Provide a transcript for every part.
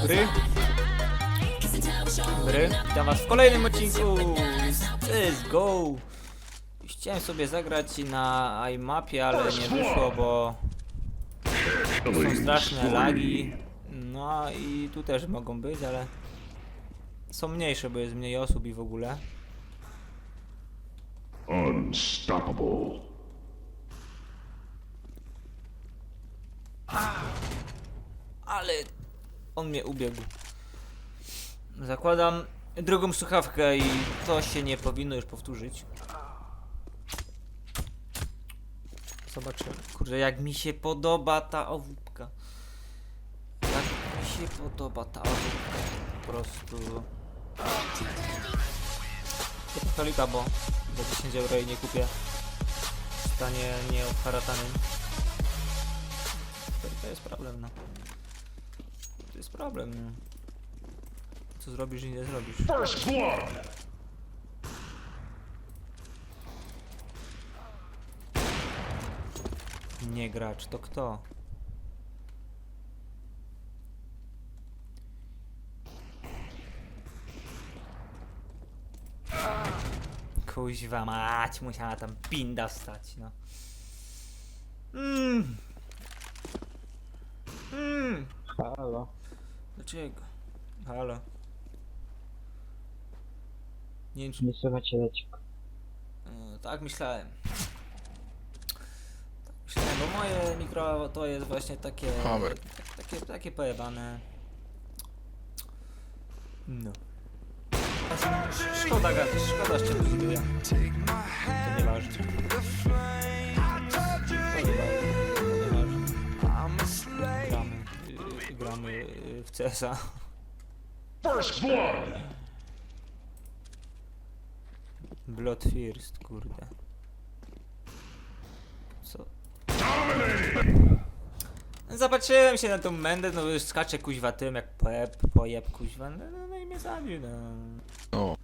dobry. Dobry, witam was w kolejnym odcinku z CSGO. Chciałem sobie zagrać na iMapie, ale nie wyszło, bo są straszne lagi. No i tu też mogą być, ale są mniejsze, bo jest mniej osób i w ogóle. Unstoppable. Ale on mnie ubiegł. Zakładam drugą słuchawkę i to się nie powinno już powtórzyć. Zobaczymy. Kurde, jak mi się podoba ta owódka. Jak mi się podoba ta owódka. Po prostu. To pistolika, bo za 10 euro jej nie kupię. W stanie nieodharatanym. To jest problem, no. To jest problem, no. Co zrobisz i nie zrobisz. First blood. Nie gracz, to kto? Kuźwa mać, musiała tam pinda stać, no. Mmm. Mmm. Halo. Dlaczego? Halo. Nie wiem, czy Nie słychać cię leci. E, Tak myślałem. Tak myślałem, bo moje mikro to jest właśnie takie. Hammer. Tak, takie, takie pojebane. No. Szkoda gadać, szkoda się tu zbija. To nieważne. To nieważne. W CSa. First blood. Blood First, kurde. Co? Zobaczyłem się na tą mędę, no już skacze kuźwa tym jak pojeb, pojeb kuźwa, no, no, no i mnie zabił, no. O,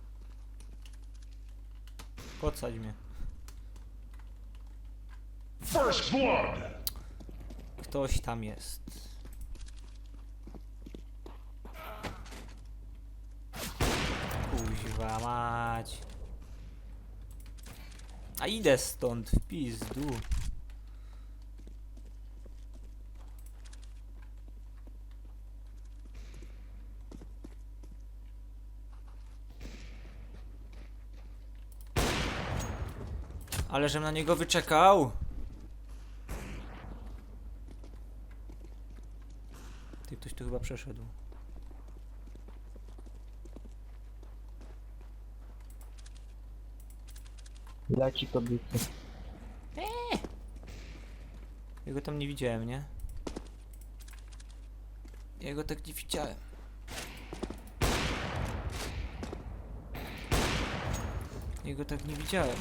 Podsadź mnie. First blood. Ktoś tam jest. Kuźwa mać. A idę stąd, w pizdu. Ale żem na niego wyczekał. Ty ktoś tu chyba przeszedł. Leci kobiety. Jego tam nie widziałem, nie? Jego tak nie widziałem. Jego tak nie widziałem.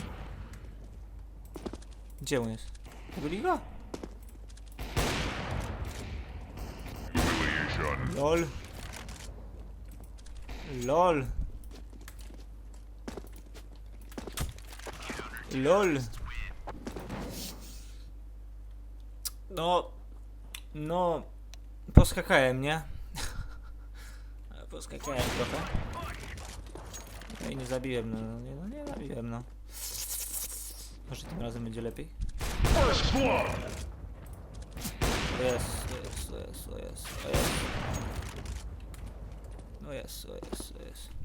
Gdzie on jest? Byli go? LOL. LOL. LOL. No, no, poskakałem, nie? Poskakałem trochę. No i nie zabiłem, no, no, nie, no nie zabiłem, no. Może tym razem będzie lepiej? First blood. O jest, o jest, o jest, o jest, o jest. No jest, o jest, o jest.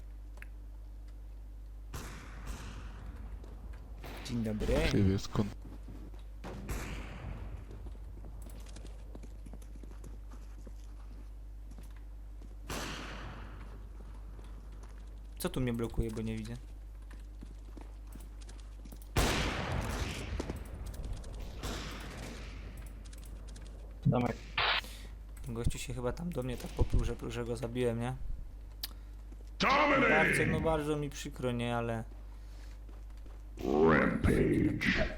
Dzień dobry. Czyli skąd? Co tu mnie blokuje, bo nie widzę? Domek. Gościu się chyba tam do mnie tak popluł, że, że go zabiłem, nie? Bardzo, no bardzo mi przykro, nie? Ale... Rampage.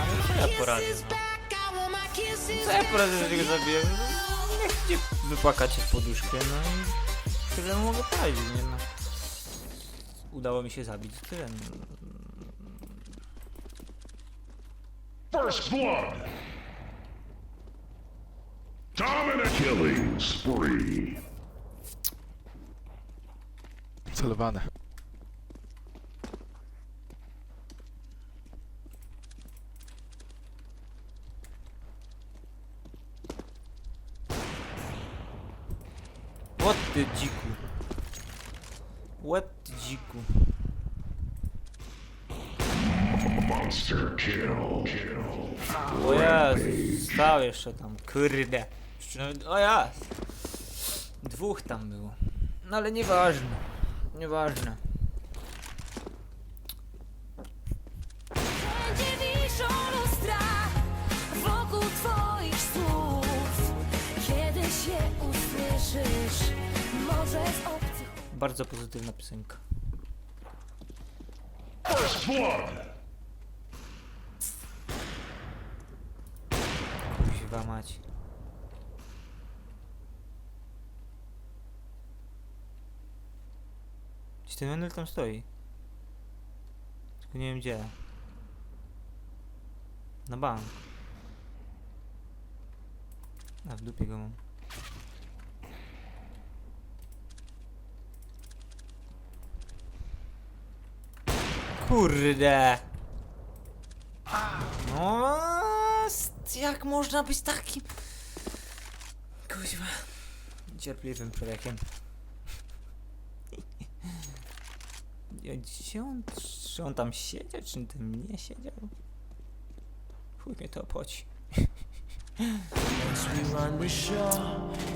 Ale co ja poradzę, no? Co ja poradzę, że go zabiłem? No, Niech idzie wypłakać się w poduszkę, no i tyle mogę poradzić, nie no. Udało mi się zabić, tyle. no. First blood. Dominant. Killing spree. Celowane. Ty dziku. What ty dziku. Monster kill. Kill. O jest, stał jeszcze tam, kurde. O jest. Dwóch tam było. No ale nieważne. Nieważne. Bardzo pozytywna piosenka. Kuźwa mać. Gdzie ten Menel tam stoi? Tylko nie wiem gdzie. Na bank. A w dupie go mam. Kurde! No, jak można być takim... Kuźwa... Cierpliwym człowiekiem. Gdzie on... Czy on tam siedział, czy tam nie siedział? Chuj mnie to obchodzi. Once we run the show,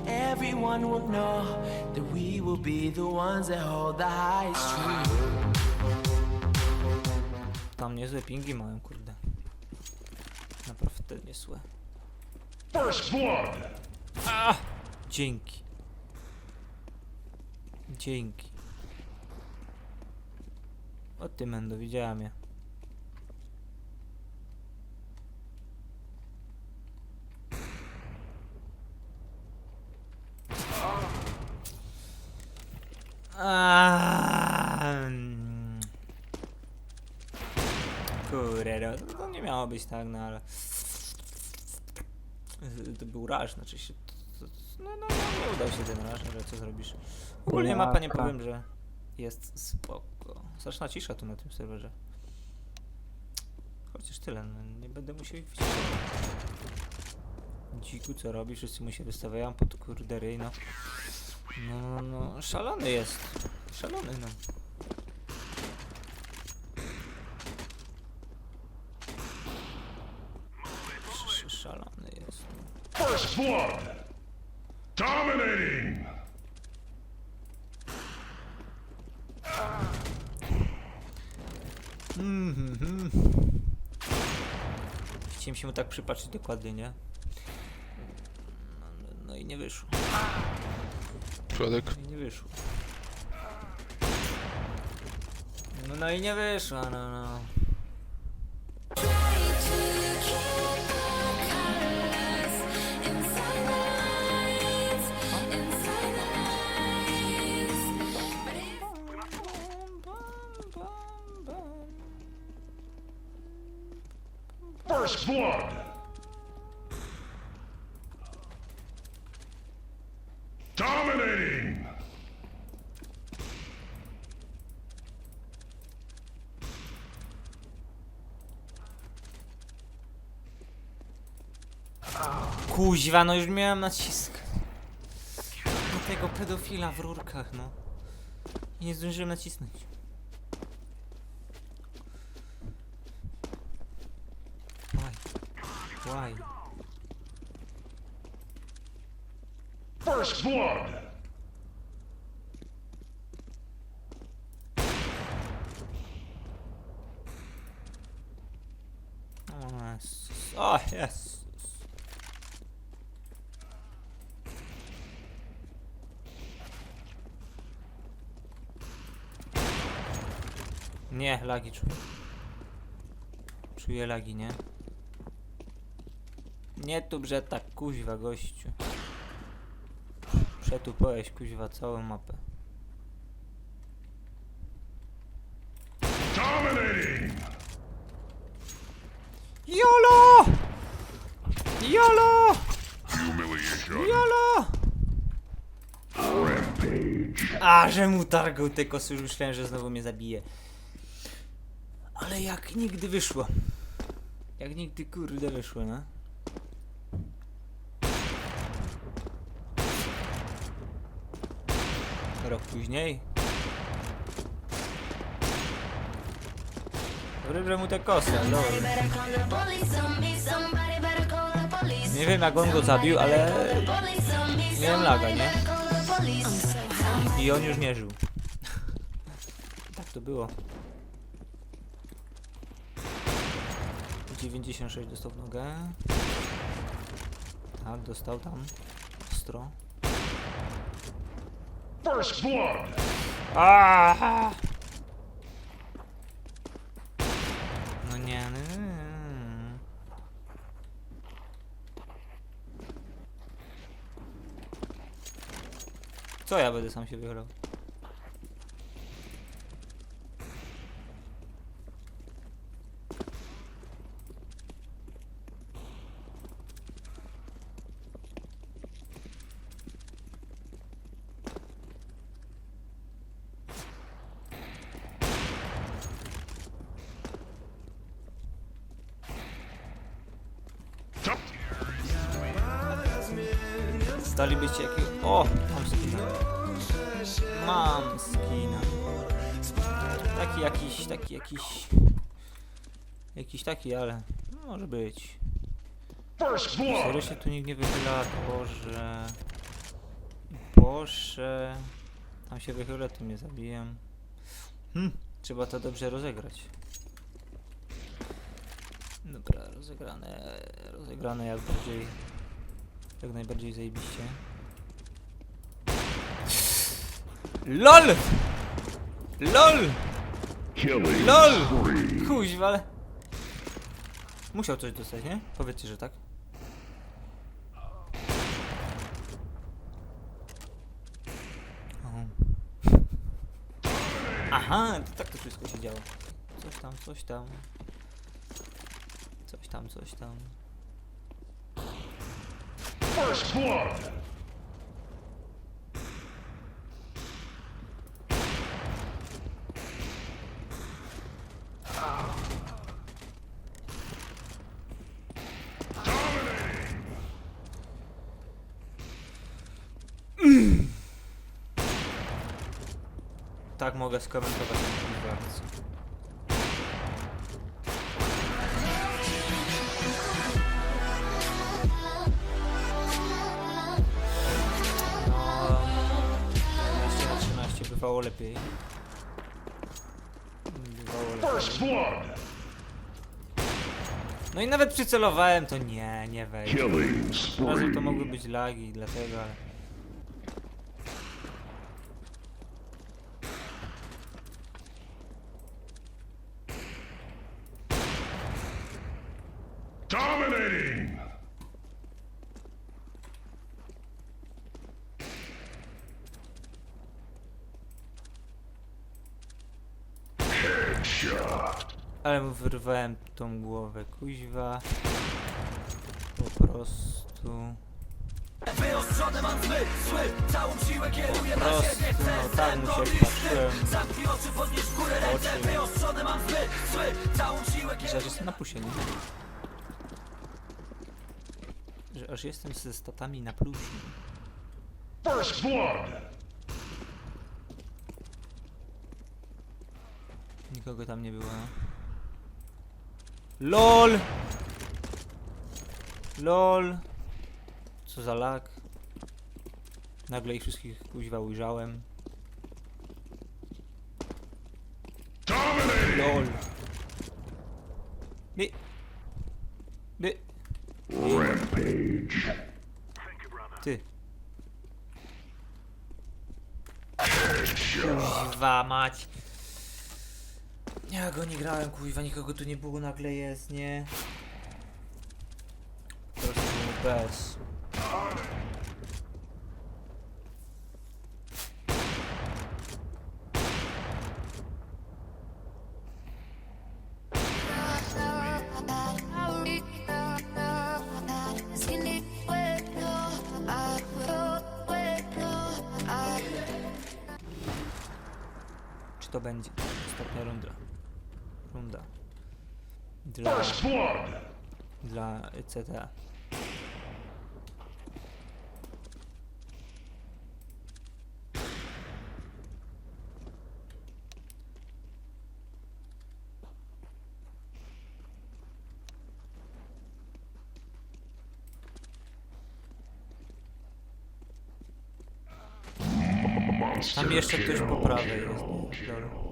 everyone will know that we will be the ones that hold the highest tree. Tam niezłe pingi mają, kurde. Naprawdę niezłe. First blood. Dzięki. Dzięki. O ty Mendo, widziałem je. Aaaa, mm. Kurde, no, to nie miało być tak, no ale... To był raż, znaczy się... No, no, no, nie udał się ten raż, ale co zrobisz? Ogólnie mapa nie powiem, że jest spoko. Straszna cisza tu na tym serwerze. Chociaż tyle, no, nie będę musiał ich wciskać. Dziku, co robi? Wszyscy mu się wystawiają pod kurde ryj, no. No, no, no, szalony jest. Szalony, no. Sz- sz- Szalony jest. no. First blood. Dominating. Mhm. Chciałem się mu tak przypatrzeć dokładnie, nie? No, no, no i nie wyszło. Środek. No i nie wyszło. No, no i nie wyszło, no no. Blood. Dominating. Kuźwa, no już miałem nacisk. Na tego pedofila w rurkach, no. I nie zdążyłem nacisnąć. Dawaj. First blood. O Jezus. O Jezus. Nie, lagi czuję. Czuję lagi, nie? Nie tu brze tak kuźwa gościu. Przetupałeś kuźwa całą mapę. Dominating. YOLO! YOLO! Humiliation. YOLO! Rampage. A, że mu targał te kosy, już myślałem, że znowu mnie zabije. Ale jak nigdy wyszło. Jak nigdy kurde wyszło, no. Rok później. Rybrę mu te kosy. Nie wiem jak on go zabił, ale miałem laga, nie? I on już nie żył. tak to było. 96 dostał nogę. Tak, dostał tam. Ostro. First blood. Aha! No no nie, nie. Co ja będę sam się wygrał? Mam skina. Taki jakiś, taki jakiś... Jakiś taki, ale... no, Może być. Serio się tu nikt nie wychyla? Boże... Boże... Tam się wychyla, tu mnie zabiję. Hm, trzeba to dobrze rozegrać. Dobra, rozegrane... Rozegrane jak bardziej... Jak najbardziej zajebiście. LOL! LOL! LOL! Kuźwa, ale... Musiał coś dostać, nie? Powiedzcie, że tak. Aha, to tak to wszystko się działo. Coś tam, coś tam. Coś tam, coś tam. First blood. Tak mogę skomentować bardzo. No, 11 na 13 bywało lepiej. Bywało lepiej. First blood. No i nawet przycelowałem, to nie, nie wejdzie. Killing Od razu to mogły być lagi, dlatego, ale... Dominating. Headshot. Ale mu wyrwałem tą głowę, kuźwa. Po prostu... Wyostrzone mam zmysły, całą siłę kieruję na siebie Chcę, no tak mu się patrzyłem. Zamknij oczy, podnieś górę ręce. Wyostrzone mam zmysły, całą siłę Że aż jestem na plusie, nie? Że aż jestem ze statami na plusie. First blood. Nikogo tam nie było. LOL! LOL! Co za lag. Nagle ich wszystkich kuźwa ujrzałem. LOL! By... By... Rampage. Ty. Kuźwa mać. Ja go nie grałem, kuźwa, nikogo tu nie było, nagle jest, nie? Po prostu bez. Czy to będzie ostatnia? Runda. Dla, dla. Monster Tam jeszcze ktoś po prawej jest. nie? Dobra.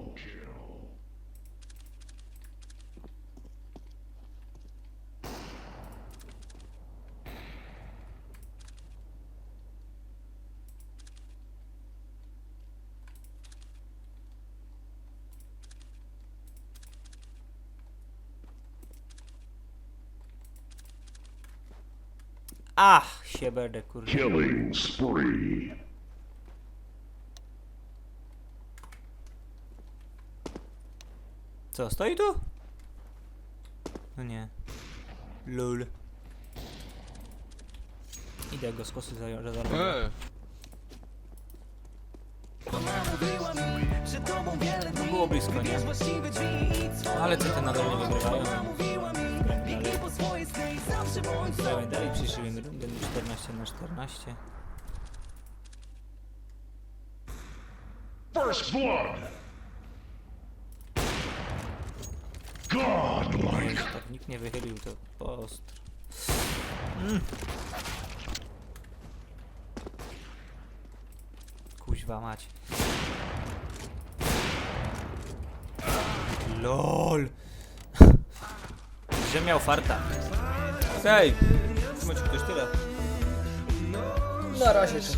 Ach, się będę kurde. Killing spree. Co, stoi tu? No nie. Lul. Idę go z kosy za za za- Eee! Było blisko, nie? Ale co te nadal nie wygrywają? Gramy dalej. Gramy dalej, przyszliśmy rundę 14 na 14. First blood. Godlike. Tak nikt nie wychylił, to postr. Mm. Kuźwa mać. LOL! Że miał farta. Hej! Trzymać ktoś tyle. Na razie, cześć.